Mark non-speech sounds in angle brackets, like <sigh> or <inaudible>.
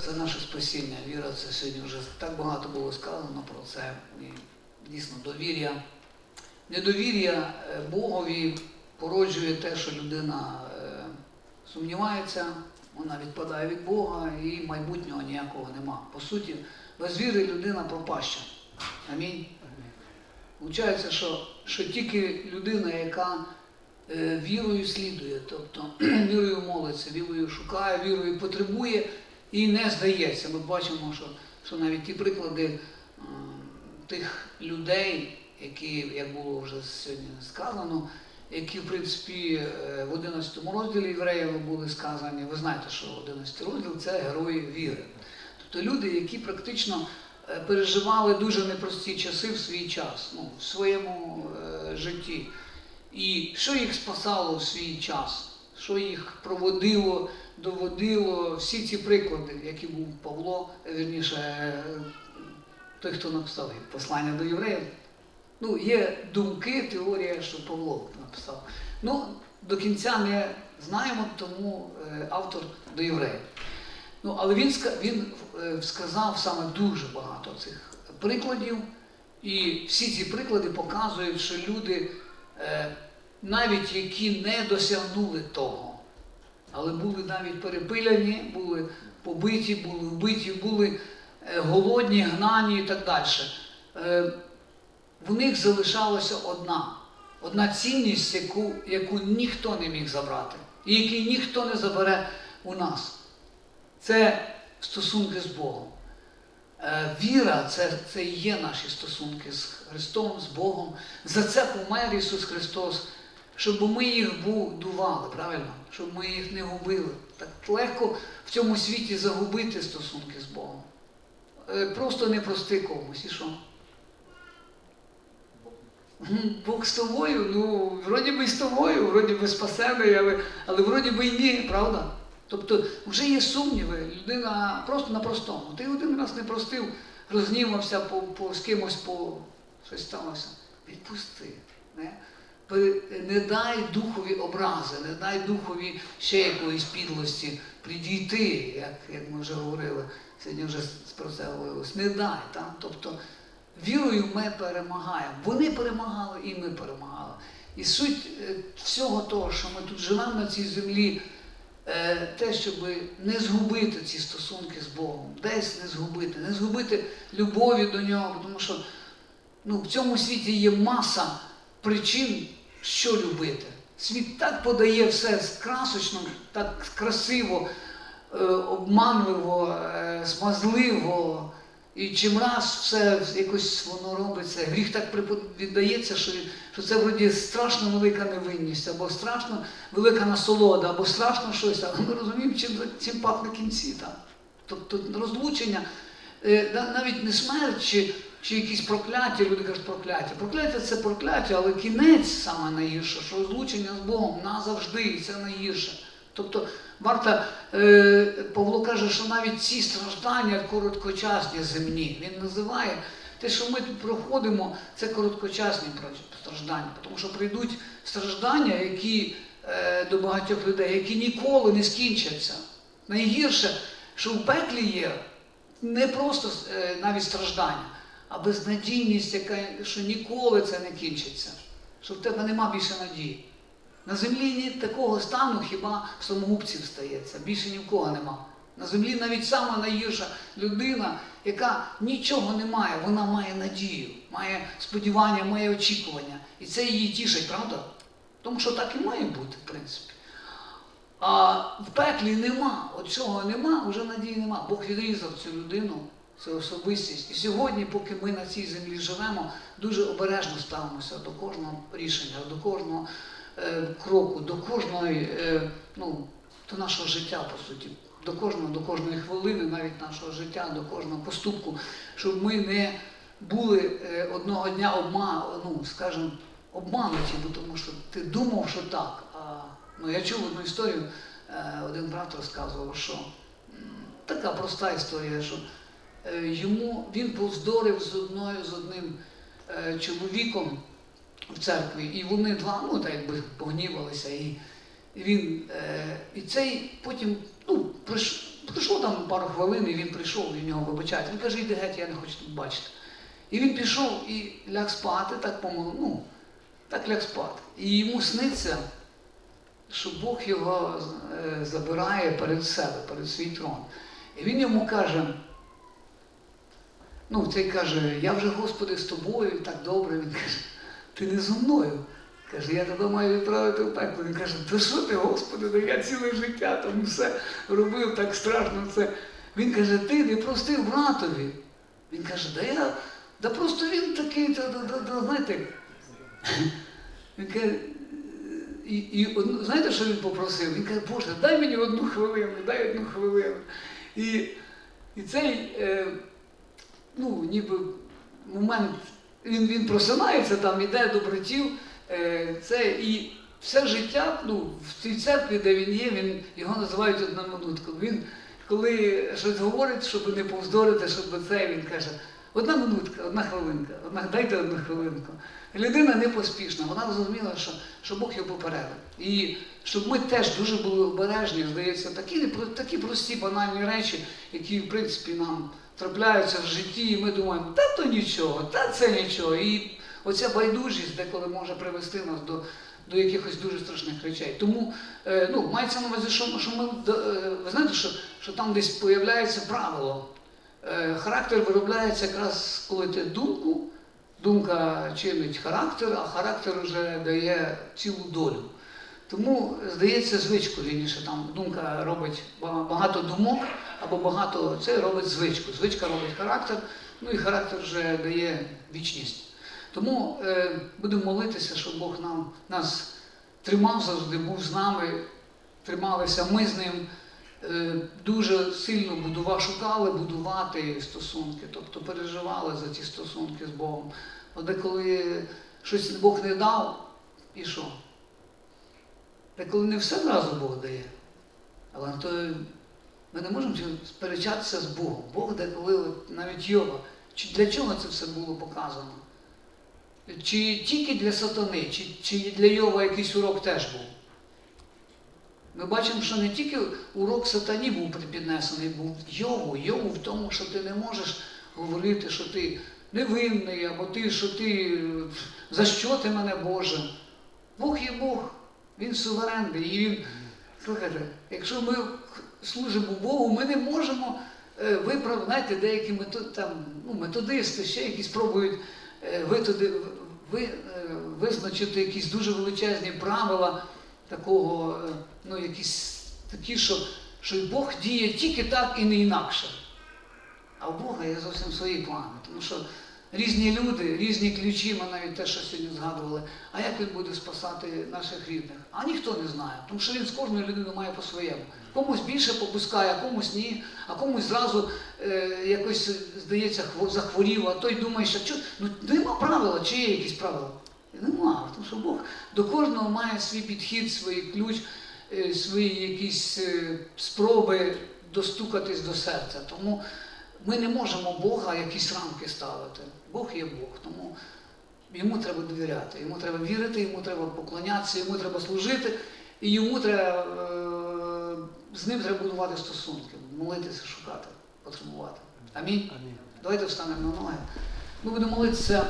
Це наше спасіння. Віра це сьогодні вже так багато було сказано про це. І дійсно довір'я. Недовір'я е, Богові породжує те, що людина е, сумнівається, вона відпадає від Бога і майбутнього ніякого нема. По суті, без віри людина пропаща. Амінь. Получається, що, що тільки людина, яка е, вірою слідує, тобто <clears throat> вірою молиться, вірою шукає, вірою потребує і не здається. Ми бачимо, що, що навіть ті приклади е, тих людей, які, як було вже сьогодні сказано, які, в принципі, е, в 11 розділі євреїв були сказані, ви знаєте, що 11 розділ це герої віри. Тобто люди, які практично е, переживали дуже непрості часи в свій час, ну, в своєму е, житті. І що їх спасало в свій час, що їх проводило, доводило, всі ці приклади, які був Павло, е, вірніше, е, той, хто написав послання до євреїв. Ну, є думки, теорія, що Павло написав. Ну, до кінця не знаємо, тому е, автор до євреїв. Ну, але він, він е, сказав саме дуже багато цих прикладів, і всі ці приклади показують, що люди, е, навіть які не досягнули того, але були навіть перепиляні, були побиті, були вбиті, були е, голодні, гнані і так далі. Е, в них залишалася одна, одна цінність, яку, яку ніхто не міг забрати, і який ніхто не забере у нас. Це стосунки з Богом. Е, Віра це, це і є наші стосунки з Христом, з Богом. За це помер Ісус Христос, щоб ми їх будували, правильно? Щоб ми їх не губили. Так легко в цьому світі загубити стосунки з Богом. Е, Просто не прости комусь. І що? Бог з тобою, ну, вроді би з тобою, вроді би спасений, але, але вроді би і ні, правда? Тобто вже є сумніви, людина просто на простому. Ти один раз не простив, рознімався по, по, з кимось, по щось сталося. Відпусти. Не? Не дай духові образи, не дай духові ще якоїсь підлості підійти, як, як ми вже говорили, сьогодні вже про це говорилось. Не дай. Так? Тобто вірою ми перемагаємо. Вони перемагали і ми перемагали. І суть е, всього того, що ми тут живемо на цій землі, е, те, щоб не згубити ці стосунки з Богом, десь не згубити, не згубити любові до нього, тому що ну, в цьому світі є маса причин, що любити. Світ так подає все красочно, так красиво, е, обманливо, е, смазливо. І чим раз все якось воно робиться, гріх так віддається, що, що це вроді страшно велика невинність, або страшно велика насолода, або страшно щось, але ми розуміємо, чим, чим пахне кінці. Так? Тобто розлучення, е, навіть не смерть чи, чи якісь прокляття, люди кажуть прокляття. Прокляття це прокляття, але кінець саме найгірше, що розлучення з Богом назавжди, і це найгірше. Тобто Марта е, Павло каже, що навіть ці страждання короткочасні земні. Він називає те, що ми тут проходимо, це короткочасні страждання, тому що прийдуть страждання, які е, до багатьох людей, які ніколи не скінчаться. Найгірше, що в пеклі є не просто е, навіть страждання, а безнадійність, яка, що ніколи це не кінчиться, що в тебе нема більше надії. На землі ні такого стану хіба самогубців стається, більше ні в кого нема. На землі навіть сама найгірша людина, яка нічого не має, вона має надію, має сподівання, має очікування. І це її тішить, правда? Тому що так і має бути, в принципі. А в пеклі нема, от цього нема, вже надії нема. Бог відрізав цю людину, цю особистість. І сьогодні, поки ми на цій землі живемо, дуже обережно ставимося до кожного рішення, до кожного е, кроку, до кожної, е, ну, до нашого життя, по суті, до кожного, до кожної хвилини, навіть нашого життя, до кожного поступку, щоб ми не були е, одного дня обма, ну, скажімо, обмануті, бо тому що ти думав, що так. А, ну, я чув одну історію, е, один брат розказував, що така проста історія, що йому він повздорив з одною з одним е, чоловіком в церкві, і вони два, ну так якби погнівалися. І, він, е, і цей потім ну, пройшло там пару хвилин, і він прийшов, і в нього вибачають. Він каже, іди геть, я не хочу тут бачити. І він пішов і ляг спати, так помолу, ну, так ляг спати. І йому сниться, що Бог його е, забирає перед себе, перед свій трон. І він йому каже, ну, цей каже, я вже, Господи, з тобою, так добре. Він каже, ти не зо мною. Каже, я тебе маю відправити в пекло. Він каже, то що ти, Господи, да я ціле життя там все робив так страшно це. Він каже, ти не простив братові. Він каже, да я, да просто він такий, да, да, да, знаєте. Він каже, і, і знаєте, що він попросив? Він каже, Боже, дай мені одну хвилину, дай одну хвилину. І, і цей, е, ну, ніби момент, він, він просинається, там іде до братів, е, це і все життя, ну, в цій церкві, де він є, він, його називають одна минутка. Він, коли щось говорить, щоб не повздорити, щоб це, він каже, одна минутка, одна хвилинка, одна, дайте одну хвилинку. Людина не поспішна, вона зрозуміла, що, що Бог його попередив. І щоб ми теж дуже були обережні, здається, такі, такі прості банальні речі, які, в принципі, нам трапляються в житті, і ми думаємо, та то нічого, та це нічого. І оця байдужість деколи може привести нас до, до якихось дуже страшних речей. Тому е, ну, мається на увазі, що, що ми, е, ви знаєте, що, що там десь появляється правило. Е, характер виробляється якраз, коли ти думку, думка чинить характер, а характер вже дає цілу долю. Тому, здається, звичку вірніше, там думка робить багато думок або багато це робить звичку. Звичка робить характер, ну і характер вже дає вічність. Тому е, будемо молитися, щоб Бог нам, нас тримав завжди, був з нами, трималися ми з ним. Е, дуже сильно будува, шукали будувати стосунки, тобто переживали за ці стосунки з Богом. От деколи щось Бог не дав, і що? Деколи не все зразу Бог дає. Але то ми не можемо сперечатися з Богом. Бог деколи, навіть Йова, для чого це все було показано? Чи тільки для сатани, чи, чи для Йова якийсь урок теж був? Ми бачимо, що не тільки урок сатані був припіднесений, був Йову, Йову в тому, що ти не можеш говорити, що ти невинний, або ти, що ти за що ти мене Боже. Бог є Бог, Він суверенний. І він, слухайте, якщо ми служимо Богу, ми не можемо е, виправити, знаєте, деякі там, ну, методисти, ще якісь пробують е, витоди, ви, е, визначити якісь дуже величезні правила такого, е, ну, якісь такі, що, що Бог діє тільки так і не інакше. А у Бога є зовсім свої плани. Тому що різні люди, різні ключі, ми навіть те, що сьогодні згадували, а як він буде спасати наших рідних? А ніхто не знає, тому що він з кожною людиною має по-своєму. Комусь більше попускає, а комусь ні, а комусь зразу е, якось, здається, хво- захворів, а той думає, що чо, ну, нема правила, чи є якісь правила? Нема, тому що Бог до кожного має свій підхід, свій ключ, е, свої якісь е, спроби достукатись до серця. Тому ми не можемо Бога якісь рамки ставити. Бог є Бог, тому йому треба довіряти, йому треба вірити, йому треба поклонятися, йому треба служити, і йому треба е, з ним треба будувати стосунки, молитися, шукати, потребувати. Амінь. Амінь. Давайте встанемо на ноги. Ми будемо молитися.